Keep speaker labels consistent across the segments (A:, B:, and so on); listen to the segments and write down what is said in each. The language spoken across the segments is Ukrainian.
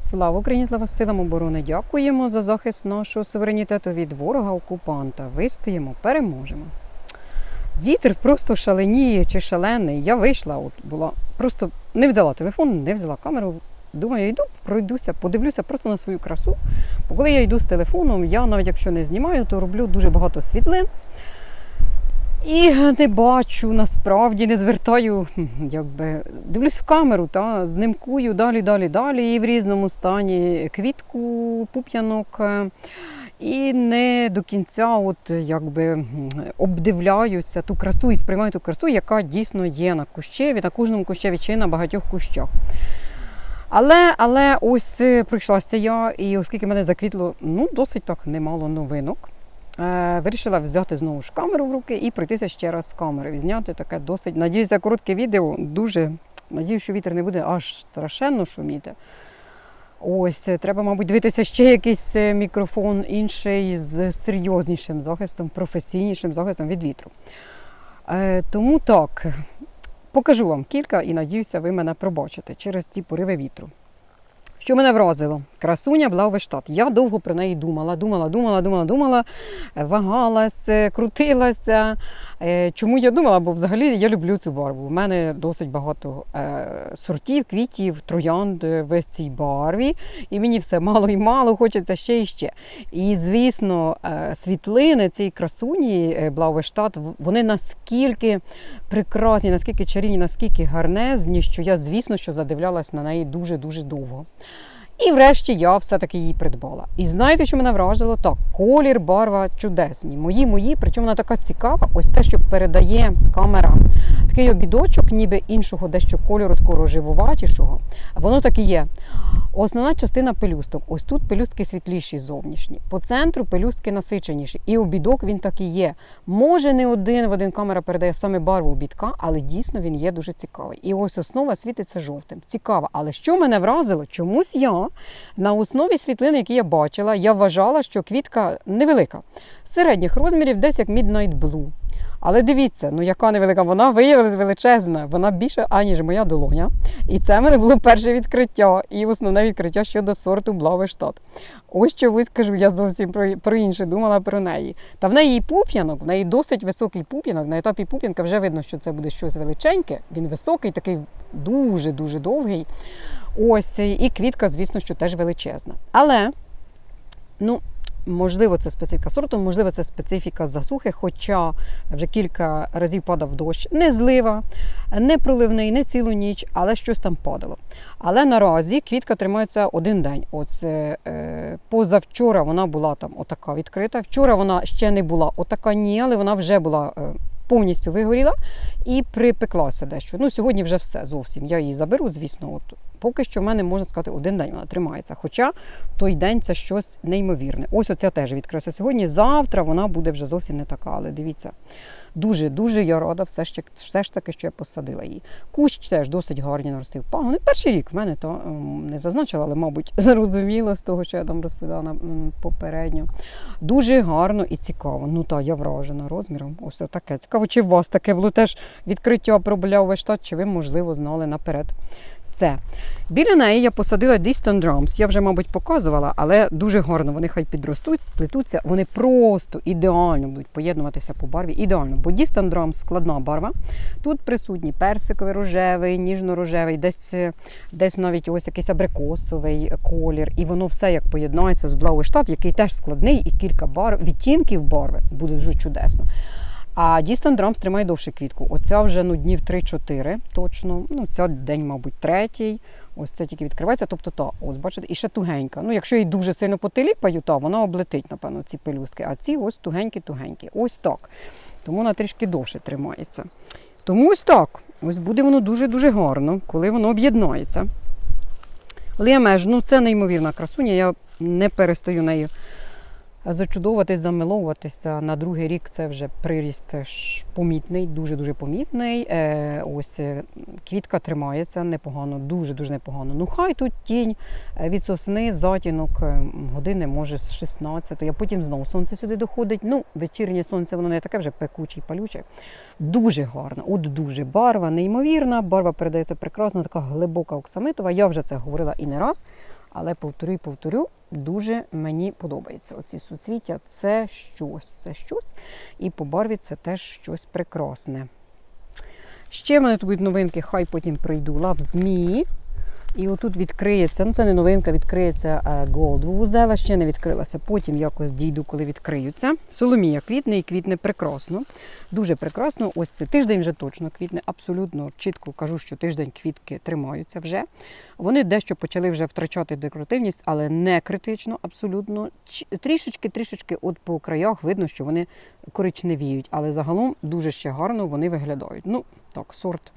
A: Слава Україні, слава силам оборони! Дякуємо за захист нашого суверенітету від ворога-окупанта. Вистоїмо, переможемо. Вітер просто шаленіє чи шалений. Я вийшла, от була просто не взяла телефон, не взяла камеру. Думаю, йду, пройдуся, подивлюся просто на свою красу. Бо коли я йду з телефоном, я навіть якщо не знімаю, то роблю дуже багато світлин. І не бачу, насправді не звертаю, якби дивлюсь в камеру, та знимкую далі, далі, далі, і в різному стані квітку, пуп'янок. е, І не до кінця, от якби обдивляюся ту красу і сприймаю ту красу, яка дійсно є на кущеві, на кожному кущеві чи на багатьох кущах. Але, але ось е, прийшлася я, і оскільки мене заквітло ну, досить так немало новинок. Е, вирішила взяти знову ж камеру в руки і пройтися ще раз з камери. Зняти таке досить. Надіюся, коротке відео. Дуже надію, що вітер не буде аж страшенно шуміти. Ось, е, треба, мабуть, дивитися ще якийсь е, мікрофон інший з серйознішим захистом, професійнішим захистом від вітру. Е, тому так, покажу вам кілька і надіюся, ви мене пробачите через ці пориви вітру. Що мене вразило? Красуня Блаувештат. Я довго про неї думала, думала, думала, думала, думала, вагалась, е, крутилася. Е, Чому я думала? Бо взагалі я люблю цю барву. У мене досить багато е, сортів, квітів, троянд е, в цій барві. І мені все мало і мало, хочеться ще і ще. І звісно, світлини цієї красуні Блаувештат, вони наскільки прекрасні, наскільки чарівні, наскільки гарнезні, що я, звісно, що задивлялась на неї дуже-дуже довго. І врешті я все-таки її придбала. І знаєте, що мене вражило? Так, колір, барва чудесні. Мої, мої, причому вона така цікава, ось те, що передає камера. Такий обідочок, ніби іншого дещо кольору, такого рожевуватішого. Воно так і є. Основна частина пелюсток. Ось тут пелюстки світліші зовнішні. По центру пелюстки насиченіші. І обідок він так і є. Може, не один в один камера передає саме барву обідка, але дійсно він є дуже цікавий. І ось основа світиться жовтим. Цікаво. Але що мене вразило? Чомусь я на основі світлини, які я бачила, я вважала, що квітка невелика. Середніх розмірів, десь як Midnight Blue. Але дивіться, ну яка невелика, вона виявилася величезна, вона більше, аніж моя долоня. І це в мене було перше відкриття і основне відкриття щодо сорту Блавештат. Ось чогось скажу, я зовсім про, про інше думала про неї. Та в неї пуп'янок, в неї досить високий пуп'янок. На етапі пуп'янка вже видно, що це буде щось величеньке. Він високий, такий дуже-дуже довгий. Ось, і квітка, звісно, що теж величезна. Але, ну, можливо, це специфіка сорту, можливо, це специфіка засухи, хоча вже кілька разів падав дощ. Не злива, не проливний, не цілу ніч, але щось там падало. Але наразі квітка тримається один день. Оце е, позавчора вона була там отака відкрита. Вчора вона ще не була отака, ні, але вона вже була. Повністю вигоріла і припеклася дещо. Ну, сьогодні вже все зовсім. Я її заберу, звісно. От поки що в мене можна сказати, один день вона тримається. Хоча той день це щось неймовірне. Ось оця теж відкрилася сьогодні. Завтра вона буде вже зовсім не така. Але дивіться, дуже дуже я рада, все ж, все ж таки, що я посадила її. Кущ теж досить гарні наростив. Пагони перший рік в мене то ем, не зазначила, але, мабуть, зрозуміло з того, що я там розповідала попередньо. Дуже гарно і цікаво. Ну так, я вражена розміром. Ось таке. Цікаво, чи у вас таке було теж відкриття про весь штат, чи ви, можливо, знали наперед. Це. Біля неї я посадила Distant Drums. Я вже, мабуть, показувала, але дуже гарно. Вони хай підростуть, сплетуться. Вони просто ідеально будуть поєднуватися по барві. Ідеально, бо Distant Drums складна барва. Тут присутні персиковий, рожевий, ніжно-рожевий, десь, десь навіть ось якийсь абрикосовий колір. І воно все як поєднається з Blauestadt, який теж складний, і кілька барв, відтінків барви буде дуже чудесно. А Drums тримає довше квітку. Оця вже ну, днів 3-4 точно. Ну, ця день, мабуть, третій. Ось це тільки відкривається. Тобто та, ось бачите, і ще тугенька. Ну, якщо її дуже сильно потиліпаю, то вона облетить, напевно, ці пелюстки. А ці ось тугенькі-тугенькі. Ось так. Тому вона трішки довше тримається. Тому ось так. Ось буде воно дуже-дуже гарно, коли воно об'єднається. Ліамеж, ну це неймовірна красуня, я не перестаю нею зачудовуватись, замиловуватися. На другий рік це вже приріст помітний, дуже-дуже помітний. Е, ось е, квітка тримається непогано, дуже-дуже непогано. Ну хай тут тінь е, від сосни, затінок е, години, може, з 16, а потім знову сонце сюди доходить. Ну, вечірнє сонце, воно не таке вже пекуче і палюче. Дуже гарно, от дуже барва, неймовірна. Барва передається прекрасно, така глибока оксамитова. Я вже це говорила і не раз. Але повторю і повторю, дуже мені подобається. Оці суцвіття це щось, це щось. І по барві це теж щось прекрасне. Ще в мене тут будуть новинки, хай потім прийду. Лав змії. І отут відкриється, ну це не новинка, відкриється е, Gold. Вузела ще не відкрилася. Потім якось дійду, коли відкриються. Соломія квітне і квітне прекрасно. Дуже прекрасно. Ось тиждень вже точно квітне. Абсолютно чітко кажу, що тиждень квітки тримаються вже. Вони дещо почали вже втрачати декоративність, але не критично, абсолютно. Трішечки, трішечки, от по краях видно, що вони коричневіють, але загалом дуже ще гарно вони виглядають. Ну, так, сорт.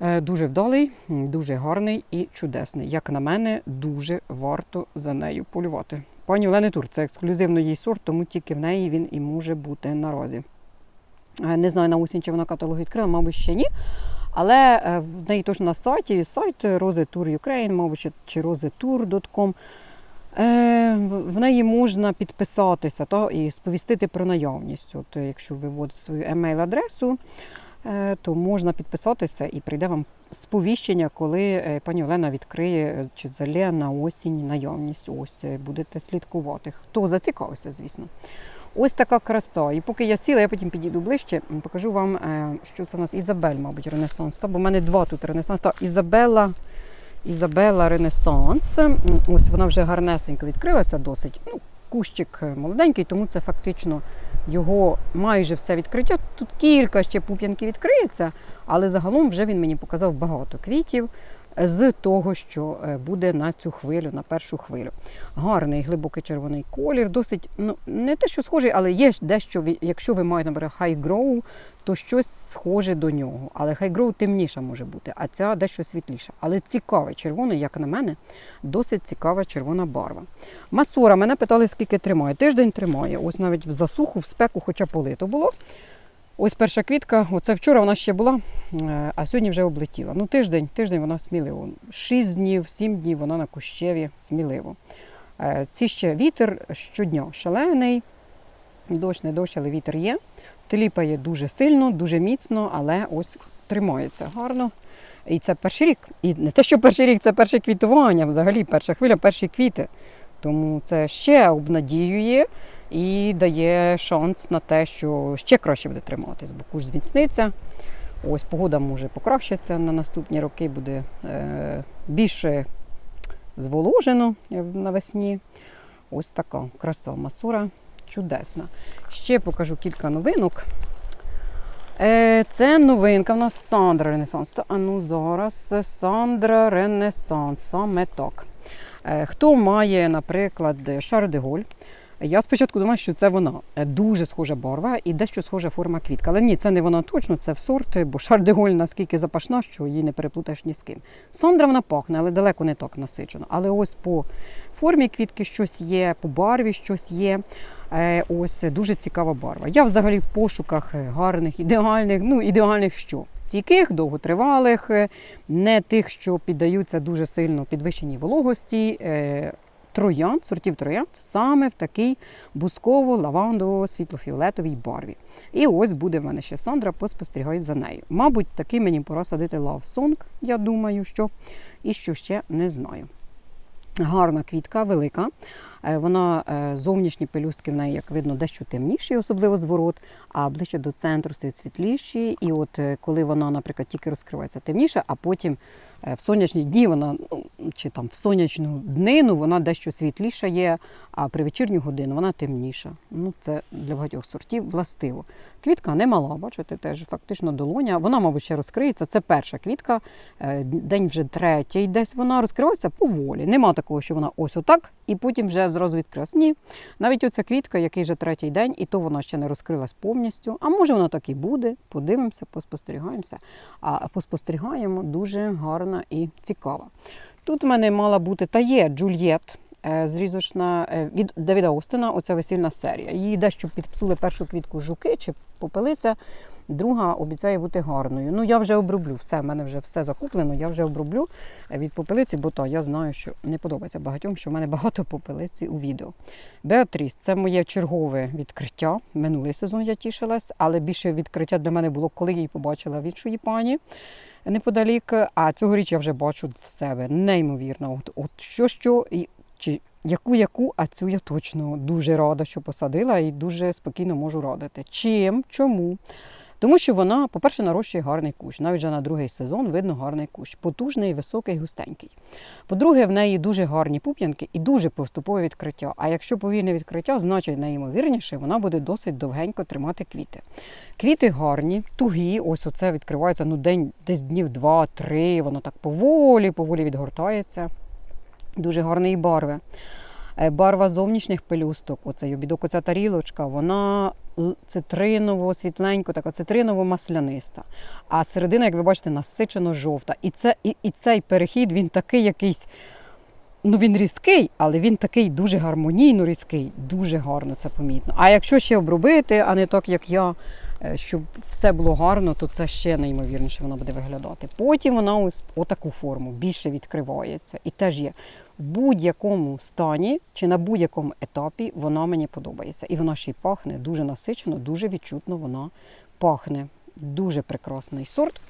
A: Е, Дуже вдалий, дуже гарний і чудесний. Як на мене, дуже варто за нею полювати. Пані Олени Тур, це ексклюзивно її сорт, тому тільки в неї він і може бути наразі. Е, Не знаю на осінь, чи вона каталог відкрила, мабуть, ще ні. Але е, в неї теж на сайті, сайт Rose Tour Ukraine, мабуть, чи- Е, в- неї можна підписатися та, і сповістити про наявність. От, якщо ви вводите свою емейл-адресу, то можна підписатися і прийде вам сповіщення, коли е, пані Олена відкриє е, чи залє на осінь наявність. Ось е, будете слідкувати. Хто зацікавився, звісно. Ось така краса. І поки я сіла, я потім підійду ближче, покажу вам, е, що це у нас Ізабель, мабуть, Ренесанс. Та, бо в мене два тут Ренесанс. Та Ізабелла. Ізабелла Ренесанс. Ось вона вже гарнесенько відкрилася досить. Ну, кущик е, молоденький, тому це фактично його майже все відкриття. Тут кілька ще пуп'янки відкриється, але загалом вже він мені показав багато квітів з того, що е, буде на цю хвилю, на першу хвилю. Гарний глибокий червоний колір, досить, ну не те, що схожий, але є дещо, якщо ви маєте, наприклад, high grow, то щось схоже до нього. Але high grow темніша може бути, а ця дещо світліша. Але цікавий червоний, як на мене, досить цікава червона барва. Масора, мене питали, скільки тримає. Тиждень тримає. Ось навіть в засуху, в спеку, хоча полито було. Ось перша квітка, оце вчора вона ще була, е, а сьогодні вже облетіла. Ну, тиждень, тиждень вона сміливо. Шість днів, сім днів вона на кущеві сміливо. Е, Ці ще вітер щодня шалений, дощ, не дощ, але вітер є. Теліпає дуже сильно, дуже міцно, але ось тримається гарно. І це перший рік. І не те, що перший рік, це перше квітування, взагалі перша хвиля, перші квіти. Тому це ще обнадіює і дає шанс на те, що ще краще буде триматись, бо куш зміцниться. Ось погода може покращитися на наступні роки, буде е, більше зволожено е, навесні. Ось така краса масура чудесна. Ще покажу кілька новинок. Е, Це новинка в нас Сандра Ренесанс. А ну зараз Сандра Ренесанс, саме так. Е, Хто має, наприклад, Шар де Голь, я спочатку думала, що це вона. Е, Дуже схожа барва і дещо схожа форма квітка. Але ні, це не вона точно, це в сорт, бо Шар де Голь наскільки запашна, що її не переплутаєш ні з ким. Сандра вона пахне, але далеко не так насичено. Але ось по формі квітки щось є, по барві щось є. Е, Ось дуже цікава барва. Я взагалі в пошуках е, гарних, ідеальних, ну ідеальних що? Стійких, довготривалих, не тих, що піддаються дуже сильно підвищеній вологості. Троянд, сортів троянд, саме в такій бусково-лавандово світлофіолетовій барві. І ось буде в мене ще Сандра, поспостерігає за нею. Мабуть, таки мені пора садити лавсонг, я думаю, що і що ще не знаю. Гарна квітка, велика. Е, Вона е, зовнішні пелюстки в неї, як видно, дещо темніші, особливо зворот, а ближче до центру стають світліші. І от е, коли вона, наприклад, тільки розкривається темніше, а потім в сонячні дні вона ну, чи там в сонячну днину вона дещо світліша є, а при вечірню годину вона темніша. Ну, це для багатьох сортів властиво. Квітка не мала, бачите, теж фактично долоня. Вона, мабуть, ще розкриється. Це перша квітка, день вже третій, десь вона розкривається поволі. Нема такого, що вона ось отак, і потім вже зразу відкрилась. Ні. Навіть оця квітка, який вже третій день, і то вона ще не розкрилась повністю. А може вона так і буде. Подивимося, поспостерігаємося. А поспостерігаємо дуже гарна і цікава. Тут в мене мала бути та є Джульєт. е, Зрізочна е, від Давіда Остина, оця весільна серія. Її дещо підпсули першу квітку жуки чи попелиця. Друга обіцяє бути гарною. Ну, я вже оброблю все, в мене вже все закуплено, я вже оброблю від попелиці, бо то я знаю, що не подобається багатьом, що в мене багато попелиці у відео. Беатріс це моє чергове відкриття. Минулий сезон я тішилась, але більше відкриття для мене було, коли я її побачила в іншої пані неподалік. А цьогоріч я вже бачу в себе. Неймовірно. От, от що, що і чи яку, яку, а цю я точно дуже рада, що посадила, і дуже спокійно можу радити. Чим? Чому? Тому що вона, по-перше, нарощує гарний кущ. Навіть вже на другий сезон видно гарний кущ. Потужний, високий, густенький. По-друге, в неї дуже гарні пуп'янки і дуже поступове відкриття. А якщо повільне відкриття, значить найімовірніше вона буде досить довгенько тримати квіти. Квіти гарні, тугі. Ось оце відкривається ну, день, десь днів два-три. Воно так поволі, поволі відгортається. Дуже гарної барви. Е, Барва зовнішніх пелюсток, оцей обідок, оця тарілочка, вона цитриново, світленько, така цитриново-масляниста. А середина, як ви бачите, насичено жовта. І, це, і, і цей перехід він такий якийсь. Ну, він різкий, але він такий дуже гармонійно різкий, дуже гарно це помітно. А якщо ще обробити, а не так, як я, щоб все було гарно, то це ще неймовірніше воно буде виглядати. Потім вона ось отаку форму більше відкривається. І теж є в будь-якому стані чи на будь-якому етапі вона мені подобається. І вона ще й пахне дуже насичено, дуже відчутно вона пахне. Дуже прекрасний сорт.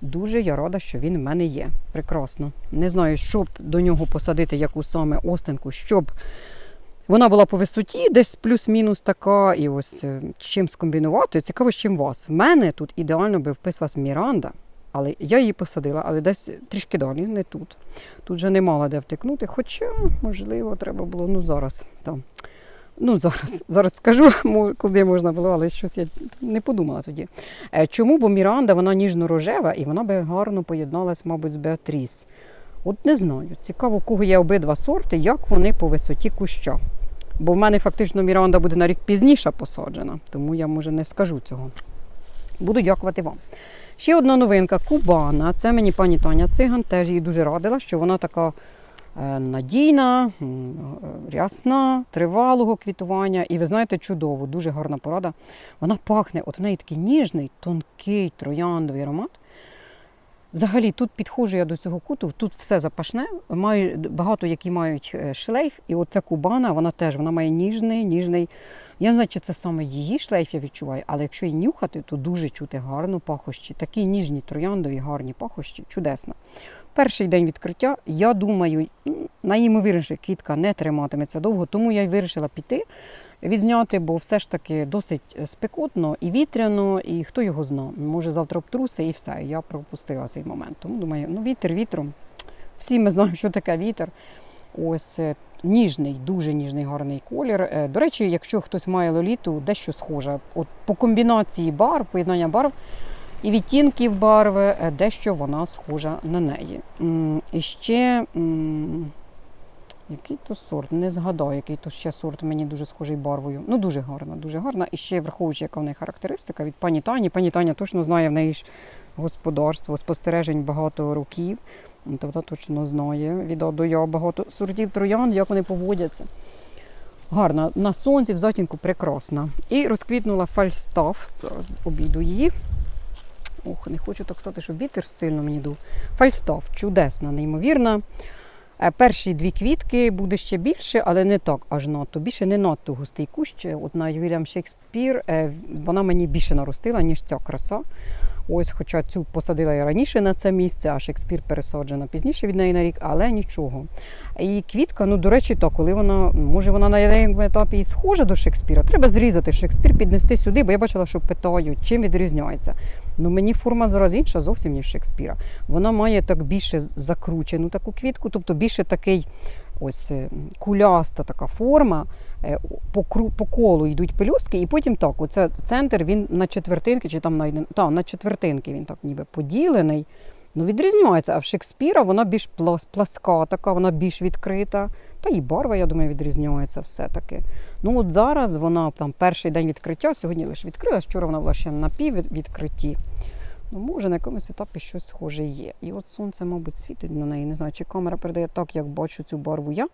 A: Дуже я рада, що він в мене є. Прекрасно. Не знаю, щоб до нього посадити яку саме остинку, щоб вона була по висоті, десь плюс-мінус така, і ось е, чим скомбінувати. Цікаво, з чим вас. В мене тут ідеально би вписувалась Міранда, але я її посадила, але десь трішки далі, не тут. Тут вже не мала де втикнути, хоча, можливо, треба було ну зараз там. Ну, зараз, зараз скажу, куди можна було, але щось я не подумала тоді. Е, Чому? Бо Міранда вона ніжно-рожева і вона би гарно поєдналась, мабуть, з Беатріс. От не знаю. Цікаво, у кого є обидва сорти, як вони по висоті куща. Бо в мене фактично Міранда буде на рік пізніше посаджена, тому я може не скажу цього. Буду дякувати вам. Ще одна новинка Кубана. Це мені пані Таня Циган теж їй дуже радила, що вона така е, надійна, е, рясна, тривалого квітування. І ви знаєте, чудово, дуже гарна порада. Вона пахне, от в неї такий ніжний, тонкий трояндовий аромат. Взагалі, тут підходжу я до цього куту, тут все запашне. Маю багато, які мають е, шлейф, і оця кубана, вона теж вона має ніжний, ніжний. Я не знаю, чи це саме її шлейф я відчуваю, але якщо її нюхати, то дуже чути гарно пахощі. Такі ніжні трояндові, гарні пахощі, чудесно. Перший день відкриття, я думаю, найімовірніше квітка не триматиметься довго, тому я й вирішила піти відзняти, бо все ж таки досить е, спекотно і вітряно, і хто його зна. Може завтра обтруси і все. Я пропустила цей момент. Тому думаю, ну вітер вітром. Всі ми знаємо, що таке вітер. Ось е, ніжний, дуже ніжний гарний колір. Е, До речі, якщо хтось має лоліту, дещо схоже. От по комбінації барв, поєднання барв і відтінків барви, дещо вона схожа на неї. І ще. Який то сорт? Не згадаю, який то ще сорт мені дуже схожий барвою. Ну, дуже гарна, дуже гарна. І ще враховуючи, яка в неї характеристика від пані Тані. Пані Таня точно знає в неї ж господарство, спостережень багато років. То вона точно знає від до Я багато сортів троянд, як вони поводяться. Гарна, на сонці, в затінку прекрасна. І розквітнула фальстаф. Зараз обійду її. Ох, не хочу так сказати, щоб вітер сильно мені дув. Фальстаф, чудесна, неймовірна. Е, Перші дві квітки буде ще більше, але не так аж надто. Більше не надто густий кущ. От на Вільям Шекспір е, вона мені більше наростила, ніж ця краса. Ось, хоча цю посадила я раніше на це місце, а Шекспір пересаджена пізніше від неї на рік, але нічого. І квітка, ну до речі, то коли вона, може вона на деякому етапі і схожа до Шекспіра, треба зрізати Шекспір, піднести сюди, бо я бачила, що питають, чим відрізняється. Ну мені форма зараз інша зовсім ніж Шекспіра. Вона має так більше закручену таку квітку, тобто більше такий ось е, куляста така форма. е, По, по колу йдуть пелюстки, і потім так, оце центр він на четвертинки, чи там на, та, на четвертинки він так ніби поділений. Ну, відрізняється. А в Шекспіра вона більш плас- пласка, така, вона більш відкрита. Та і барва, я думаю, відрізняється все-таки. Ну от зараз вона там перший день відкриття, сьогодні лише відкрилась, вчора вона була ще на пів відкритті. Ну, може, на якомусь етапі щось схоже є. І от сонце, мабуть, світить на неї. Не знаю, чи камера передає так, як бачу цю барву я.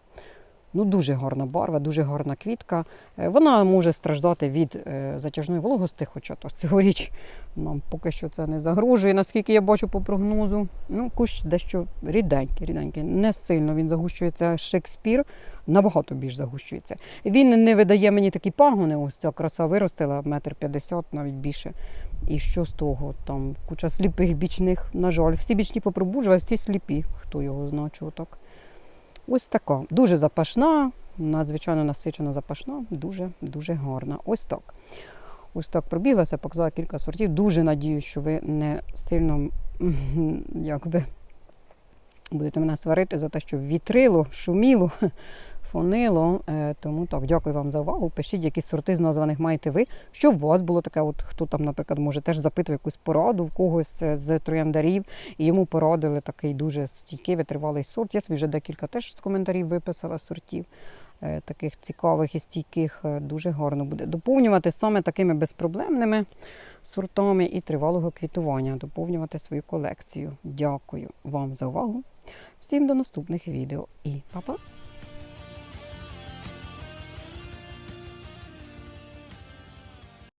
A: Ну, дуже гарна барва, дуже гарна квітка. Е, Вона може страждати від е, затяжної вологості, хоча то цьогоріч нам поки що це не загрожує, наскільки я бачу по прогнозу. Ну, кущ дещо ріденький, ріденький. Не сильно він загущується. Шекспір набагато більш загущується. Він не видає мені такі пагони. Ось ця краса виростила метр п'ятдесят, навіть більше. І що з того? Там куча сліпих бічних, на жаль. Всі бічні попробуджували, всі сліпі. Хто його знає, так. Ось така. Дуже запашна, надзвичайно насичена запашна, дуже дуже гарна. Ось так. Ось так пробіглася, показала кілька сортів. Дуже надіюсь, що ви не сильно якби, будете мене сварити за те, що вітрило, шуміло, фонило. Е, Тому так, дякую вам за увагу. Пишіть, які сорти з названих маєте ви. Що у вас було таке, от хто там, наприклад, може теж запитував якусь пораду в когось е, з трояндарів, і йому порадили такий дуже стійкий, витривалий сорт. Я собі вже декілька теж з коментарів виписала сортів. е, Таких цікавих і стійких дуже гарно буде доповнювати саме такими безпроблемними сортами і тривалого квітування, доповнювати свою колекцію. Дякую вам за увагу. Всім до наступних відео і па-па!